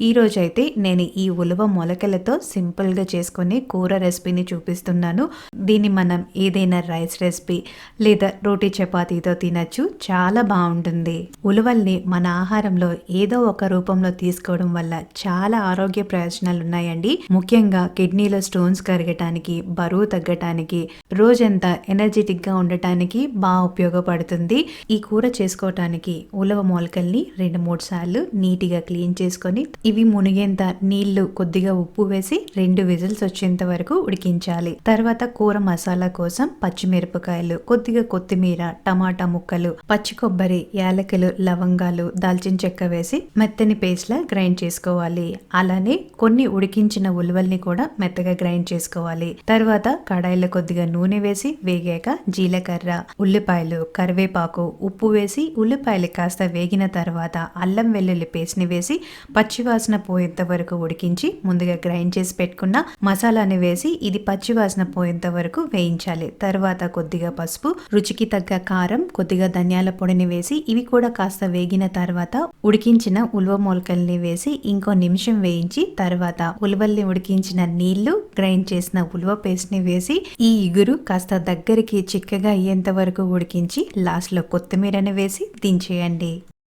ఈ రోజైతే నేను ఈ ఉలవ మొలకలతో సింపుల్గా చేసుకునే కూర రెసిపీని చూపిస్తున్నాను. దీన్ని మనం ఏదైనా రైస్ రెసిపీ లేదా రోటీ చపాతీతో తినచ్చు. చాలా బాగుంటుంది. ఉలవల్ని మన ఆహారంలో ఏదో ఒక రూపంలో తీసుకోవడం వల్ల చాలా ఆరోగ్య ప్రయోజనాలు ఉన్నాయండి. ముఖ్యంగా కిడ్నీలో స్టోన్స్ కరగటానికి బరువు తగ్గటానికి రోజంతా ఎనర్జెటిక్గా ఉండటానికి బాగా ఉపయోగపడుతుంది. ఈ కూర చేసుకోవటానికి ఉలవ మొలకల్ని రెండు మూడు సార్లు నీట్గా క్లీన్ చేసుకొని ఇవి మునిగేంత నీళ్ళు కొద్దిగా ఉప్పు వేసి రెండు విజిల్స్ వచ్చేంత వరకు ఉడికించాలి. తర్వాత కూర మసాలా కోసం పచ్చిమిరపకాయలు కొద్దిగా కొత్తిమీర టమాటా ముక్కలు పచ్చి కొబ్బరి యాలకులు లవంగాలు దాల్చిన చెక్క వేసి మెత్తని పేస్ట్ లా గ్రైండ్ చేసుకోవాలి. అలానే కొన్ని ఉడికించిన ఉలవల్ని కూడా మెత్తగా గ్రైండ్ చేసుకోవాలి. తర్వాత కడాయిలో కొద్దిగా నూనె వేసి వేగాక జీలకర్ర ఉల్లిపాయలు కరివేపాకు ఉప్పు వేసి ఉల్లిపాయలు కాస్త వేగిన తర్వాత అల్లం వెల్లుల్లి పేస్ట్ని వేసి పచ్చివాసన పోయేంత వరకు ఉడికించి ముందుగా గ్రైండ్ చేసి పెట్టుకున్న మసాలాని వేసి ఇది పచ్చివాసన పోయేంత వరకు వేయించాలి. తర్వాత కొద్దిగా పసుపు రుచికి తగ్గ కారం కొద్దిగా ధనియాల పొడిని వేసి ఇవి కూడా కాస్త వేగిన తర్వాత ఉడికించిన ఉలవ మొలకల్ని వేసి ఇంకో నిమిషం వేయించి తర్వాత ఉలవల్ని ఉడికించిన నీళ్ళు గ్రైండ్ చేసిన ఉలవ పేస్ట్ని వేసి ఈ ఇగురు కాస్త దగ్గరికి చిక్కగా అయ్యేంత వరకు ఉడికించి లాస్ట్లో కొత్తిమీరని వేసి దించేయండి.